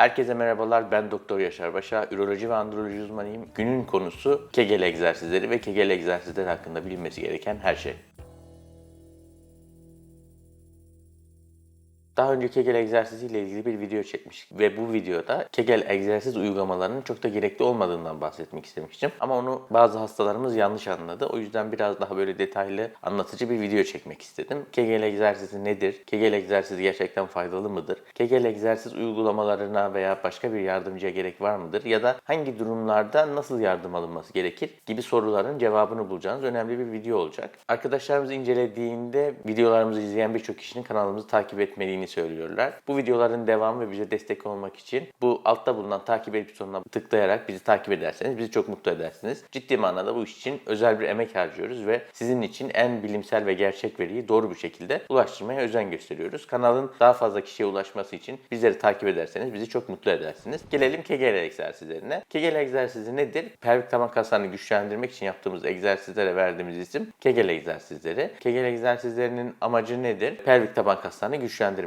Herkese merhabalar. Ben Doktor Yaşar Başa. Üroloji ve androloji uzmanıyım. Günün konusu Kegel egzersizleri ve Kegel egzersizleri hakkında bilinmesi gereken her şey. Daha önce Kegel egzersizi ile ilgili bir video çekmiştik ve bu videoda Kegel egzersiz uygulamalarının çok da gerekli olmadığından bahsetmek istemiştim. Ama onu bazı hastalarımız yanlış anladı. O yüzden biraz daha böyle detaylı, anlatıcı bir video çekmek istedim. Kegel egzersizi nedir? Kegel egzersizi gerçekten faydalı mıdır? Kegel egzersiz uygulamalarına veya başka bir yardımcıya gerek var mıdır? Ya da hangi durumlarda nasıl yardım alınması gerekir? Gibi soruların cevabını bulacağınız önemli bir video olacak. Arkadaşlarımız incelediğinde videolarımızı izleyen birçok kişinin kanalımızı takip etmediğini söylüyorlar. Bu videoların devamı ve bize destek olmak için bu altta bulunan takip et butonuna tıklayarak bizi takip ederseniz bizi çok mutlu edersiniz. Ciddi manada bu iş için özel bir emek harcıyoruz ve sizin için en bilimsel ve gerçek veriyi doğru bir şekilde ulaştırmaya özen gösteriyoruz. Kanalın daha fazla kişiye ulaşması için bizleri takip ederseniz bizi çok mutlu edersiniz. Gelelim Kegel egzersizlerine. Kegel egzersizi nedir? Pelvik taban kaslarını güçlendirmek için yaptığımız egzersizlere verdiğimiz isim Kegel egzersizleri. Kegel egzersizlerinin amacı nedir? Pelvik taban kaslarını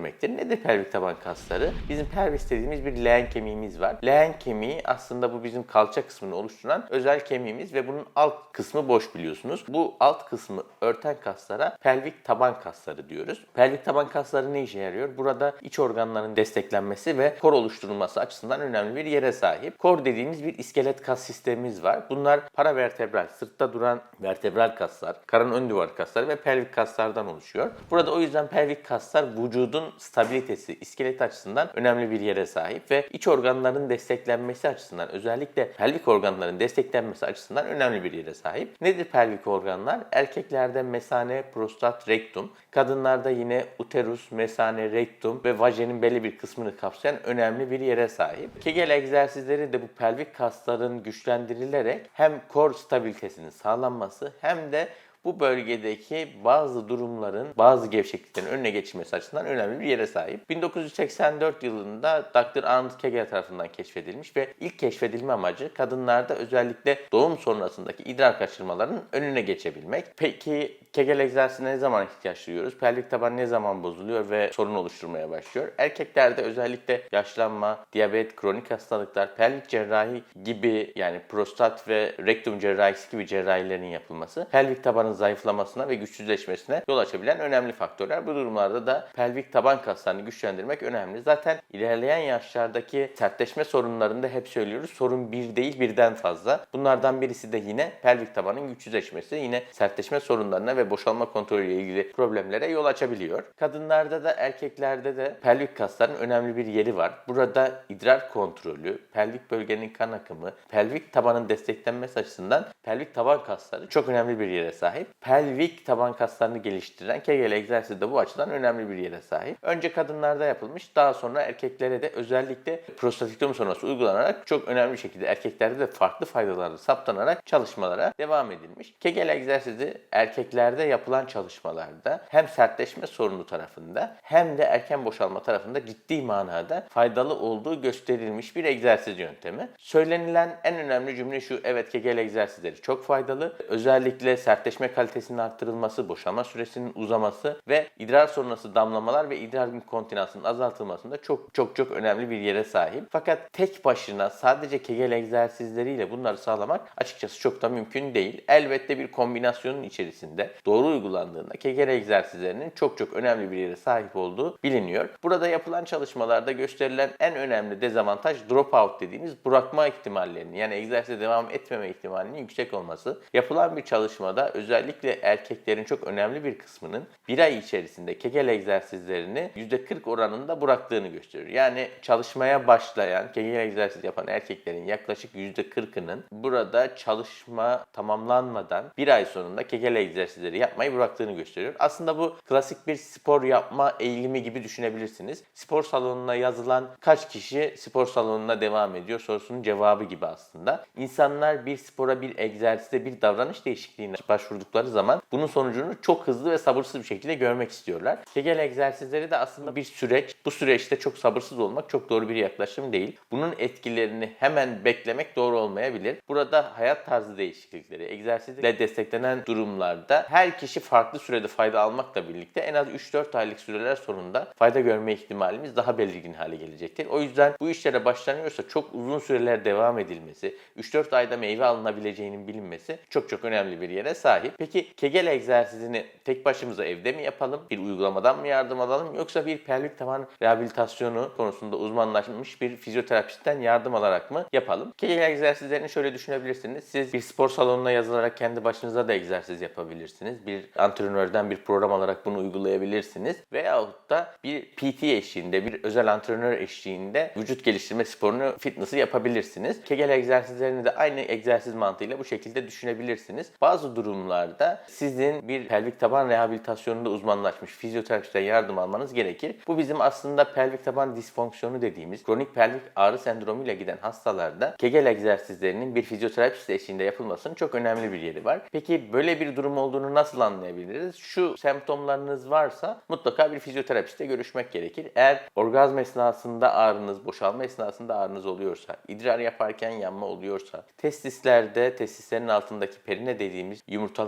güçlendirmektir. Nedir pelvik taban kasları? Bizim pelvis dediğimiz bir leğen kemiğimiz var. Leğen kemiği aslında bu bizim kalça kısmını oluşturan özel kemiğimiz ve bunun alt kısmı boş biliyorsunuz. Bu alt kısmı örten kaslara pelvik taban kasları diyoruz. Pelvik taban kasları ne işe yarıyor? Burada iç organların desteklenmesi ve kor oluşturulması açısından önemli bir yere sahip. Kor dediğimiz bir iskelet kas sistemimiz var. Bunlar paravertebral, sırtta duran vertebral kaslar, karın ön duvar kasları ve pelvik kaslardan oluşuyor. Burada o yüzden pelvik kaslar vücudun stabilitesi, iskelet açısından önemli bir yere sahip ve iç organların desteklenmesi açısından özellikle pelvik organların desteklenmesi açısından önemli bir yere sahip. Nedir pelvik organlar? Erkeklerde mesane, prostat, rektum, kadınlarda yine uterus, mesane, rektum ve vajenin belli bir kısmını kapsayan önemli bir yere sahip. Kegel egzersizleri de bu pelvik kasların güçlendirilerek hem kor stabilitesinin sağlanması hem de bu bölgedeki bazı durumların, bazı gevşekliklerin önüne geçilmesi açısından önemli bir yere sahip. 1984 yılında Dr. Arnold Kegel tarafından keşfedilmiş ve ilk keşfedilme amacı kadınlarda özellikle doğum sonrasındaki idrar kaçırmalarının önüne geçebilmek. Peki Kegel egzersizine ne zaman ihtiyaç duyuyoruz? Pelvik taban ne zaman bozuluyor ve sorun oluşturmaya başlıyor? Erkeklerde özellikle yaşlanma, diyabet, kronik hastalıklar, pelvik cerrahi gibi yani prostat ve rektum cerrahisi gibi cerrahilerin yapılması, pelvik tabanın zayıflamasına ve güçsüzleşmesine yol açabilen önemli faktörler. Bu durumlarda da pelvik taban kaslarını güçlendirmek önemli. Zaten ilerleyen yaşlardaki sertleşme sorunlarında hep söylüyoruz. Sorun bir değil birden fazla. Bunlardan birisi de yine pelvik tabanın güçsüzleşmesi. Yine sertleşme sorunlarına ve boşalma kontrolü ile ilgili problemlere yol açabiliyor. Kadınlarda da erkeklerde de pelvik kasların önemli bir yeri var. Burada idrar kontrolü, pelvik bölgenin kan akımı, pelvik tabanın desteklenmesi açısından pelvik taban kasları çok önemli bir yere sahip. Pelvik taban kaslarını geliştiren Kegel egzersizi de bu açıdan önemli bir yere sahip. Önce kadınlarda yapılmış, daha sonra erkeklere de özellikle prostatiktomi sonrası uygulanarak çok önemli şekilde erkeklerde de farklı faydaları saptanarak çalışmalara devam edilmiş. Kegel egzersizi erkeklerde yapılan çalışmalarda hem sertleşme sorunu tarafında hem de erken boşalma tarafında ciddi manada faydalı olduğu gösterilmiş bir egzersiz yöntemi. Söylenilen en önemli cümle şu, evet Kegel egzersizleri çok faydalı. Özellikle sertleşme Çevre kalitesinin arttırılması, boşanma süresinin uzaması ve idrar sonrası damlamalar ve idrar kontinasının azaltılmasında çok çok çok önemli bir yere sahip. Fakat tek başına sadece kegel egzersizleriyle bunları sağlamak açıkçası çok da mümkün değil. Elbette bir kombinasyonun içerisinde doğru uygulandığında kegel egzersizlerinin çok çok önemli bir yere sahip olduğu biliniyor. Burada yapılan çalışmalarda gösterilen en önemli dezavantaj dropout dediğimiz bırakma ihtimallerinin yani egzersize devam etmeme ihtimalinin yüksek olması. Yapılan bir çalışmada özel özellikle erkeklerin çok önemli bir kısmının bir ay içerisinde Kegel egzersizlerini %40 oranında bıraktığını gösteriyor. Yani çalışmaya başlayan, Kegel egzersiz yapan erkeklerin yaklaşık %40'ının burada çalışma tamamlanmadan bir ay sonunda Kegel egzersizleri yapmayı bıraktığını gösteriyor. Aslında bu klasik bir spor yapma eğilimi gibi düşünebilirsiniz. Spor salonuna yazılan kaç kişi spor salonuna devam ediyor sorusunun cevabı gibi aslında. İnsanlar bir spora, bir egzersize, bir davranış değişikliğine başvurdukları oldukları zaman bunun sonucunu çok hızlı ve sabırsız bir şekilde görmek istiyorlar. Kegel egzersizleri de aslında bir süreç. Bu süreçte çok sabırsız olmak çok doğru bir yaklaşım değil. Bunun etkilerini hemen beklemek doğru olmayabilir. Burada hayat tarzı değişiklikleri, egzersizle desteklenen durumlarda her kişi farklı sürede fayda almakla birlikte en az 3-4 aylık süreler sonunda fayda görme ihtimalimiz daha belirgin hale gelecektir. O yüzden bu işlere başlanıyorsa çok uzun süreler devam edilmesi, 3-4 ayda meyve alınabileceğinin bilinmesi çok çok önemli bir yere sahip. Peki Kegel egzersizini tek başımıza evde mi yapalım? Bir uygulamadan mı yardım alalım? Yoksa bir pelvik taban rehabilitasyonu konusunda uzmanlaşmış bir fizyoterapistten yardım alarak mı yapalım? Kegel egzersizlerini şöyle düşünebilirsiniz. Siz bir spor salonuna yazılarak kendi başınıza da egzersiz yapabilirsiniz. Bir antrenörden bir program alarak bunu uygulayabilirsiniz. Veyahut da bir PT eşliğinde, bir özel antrenör eşliğinde vücut geliştirme sporunu, fitness'ı yapabilirsiniz. Kegel egzersizlerini de aynı egzersiz mantığıyla bu şekilde düşünebilirsiniz. Bazı durumlarda sizin bir pelvik taban rehabilitasyonunda uzmanlaşmış fizyoterapistten yardım almanız gerekir. Bu bizim aslında pelvik taban disfonksiyonu dediğimiz kronik pelvik ağrı sendromuyla giden hastalarda Kegel egzersizlerinin bir fizyoterapist eşliğinde yapılmasının çok önemli bir yeri var. Peki böyle bir durum olduğunu nasıl anlayabiliriz? Şu semptomlarınız varsa mutlaka bir fizyoterapiste görüşmek gerekir. Eğer orgazm esnasında ağrınız, boşalma esnasında ağrınız oluyorsa, idrar yaparken yanma oluyorsa, testislerde, testislerin altındaki perine dediğimiz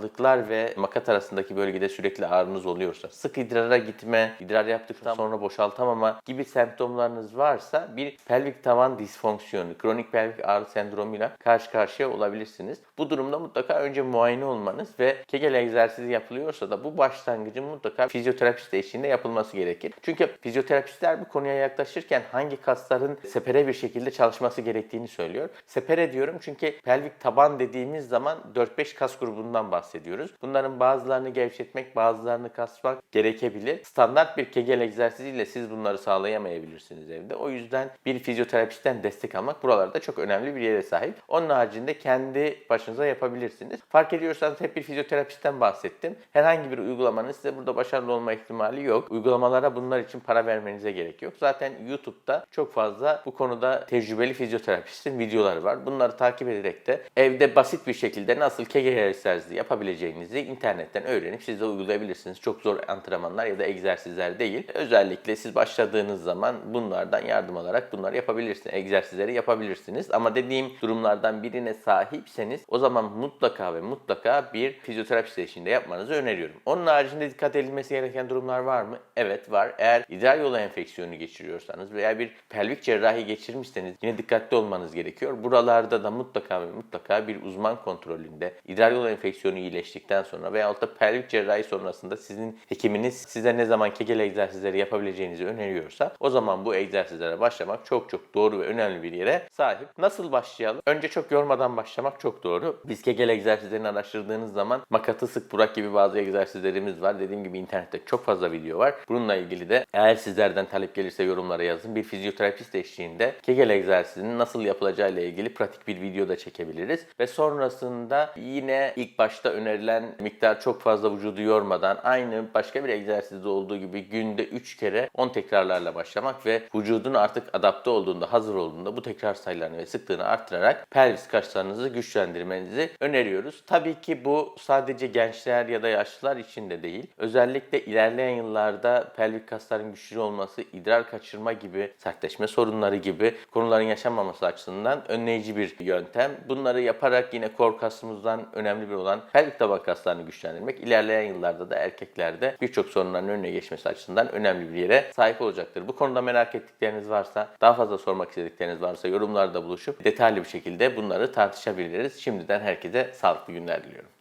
yumurtalıklar ve makat arasındaki bölgede sürekli ağrınız oluyorsa, sık idrara gitme, idrar yaptıktan sonra boşaltamama gibi semptomlarınız varsa bir pelvik tavan disfonksiyonu, kronik pelvik ağrı sendromuyla karşı karşıya olabilirsiniz. Bu durumda mutlaka önce muayene olmanız ve Kegel egzersizi yapılıyorsa da bu başlangıcın mutlaka fizyoterapist eşliğinde yapılması gerekir. Çünkü fizyoterapistler bu konuya yaklaşırken hangi kasların sepere bir şekilde çalışması gerektiğini söylüyor. Sepere diyorum çünkü pelvik taban dediğimiz zaman 4-5 kas grubundan bahsediyoruz. Bunların bazılarını gevşetmek, bazılarını kasmak gerekebilir. Standart bir Kegel egzersiziyle siz bunları sağlayamayabilirsiniz evde. O yüzden bir fizyoterapistten destek almak buralarda çok önemli bir yere sahip. Onun haricinde kendi başınıza yapabilirsiniz. Fark ediyorsanız hep bir fizyoterapistten bahsettim. Herhangi bir uygulamanın size burada başarılı olma ihtimali yok. Uygulamalara bunlar için para vermenize gerek yok. Zaten YouTube'da çok fazla bu konuda tecrübeli fizyoterapistin videoları var. Bunları takip ederek de evde basit bir şekilde nasıl Kegel egzersizi yapabileceğinizi internetten öğrenip siz de uygulayabilirsiniz. Çok zor antrenmanlar ya da egzersizler değil. Özellikle siz başladığınız zaman bunlardan yardım alarak bunları yapabilirsiniz. Egzersizleri yapabilirsiniz. Ama dediğim durumlardan birine sahipseniz o zaman mutlaka ve mutlaka bir fizyoterapist eşliğinde yapmanızı öneriyorum. Onun haricinde dikkat edilmesi gereken durumlar var mı? Evet var. Eğer idrar yolu enfeksiyonu geçiriyorsanız veya bir pelvik cerrahi geçirmişseniz yine dikkatli olmanız gerekiyor. Buralarda da mutlaka ve mutlaka bir uzman kontrolünde idrar yolu enfeksiyonu iyileştikten sonra veyahut da pelvik cerrahi sonrasında sizin hekiminiz size ne zaman kegel egzersizleri yapabileceğinizi öneriyorsa o zaman bu egzersizlere başlamak çok çok doğru ve önemli bir yere sahip. Nasıl başlayalım? Önce çok yormadan başlamak çok doğru. Biz kegel egzersizlerini araştırdığınız zaman makatı sık burak gibi bazı egzersizlerimiz var. Dediğim gibi internette çok fazla video var. Bununla ilgili de eğer sizlerden talep gelirse yorumlara yazın. Bir fizyoterapist eşliğinde kegel egzersizinin nasıl yapılacağı ile ilgili pratik bir video da çekebiliriz. Ve sonrasında yine ilk başta önerilen miktar çok fazla vücudu yormadan aynı başka bir egzersizde olduğu gibi günde 3 kere 10 tekrarlarla başlamak ve vücudun artık adapte olduğunda, hazır olduğunda bu tekrar sayılarını ve sıklığını arttırarak pelvis kaslarınızı güçlendirmenizi öneriyoruz. Tabii ki bu sadece gençler ya da yaşlılar için de değil. Özellikle ilerleyen yıllarda pelvik kasların güçlü olması, idrar kaçırma gibi, sertleşme sorunları gibi konuların yaşanmaması açısından önleyici bir yöntem. Bunları yaparak yine kor kasımızdan önemli bir olan pelvik taban kaslarını güçlendirmek ilerleyen yıllarda da erkeklerde birçok sorunların önüne geçmesi açısından önemli bir yere sahip olacaktır. Bu konuda merak ettikleriniz varsa, daha fazla sormak istedikleriniz varsa yorumlarda buluşup detaylı bir şekilde bunları tartışabiliriz. Şimdiden herkese sağlıklı günler diliyorum.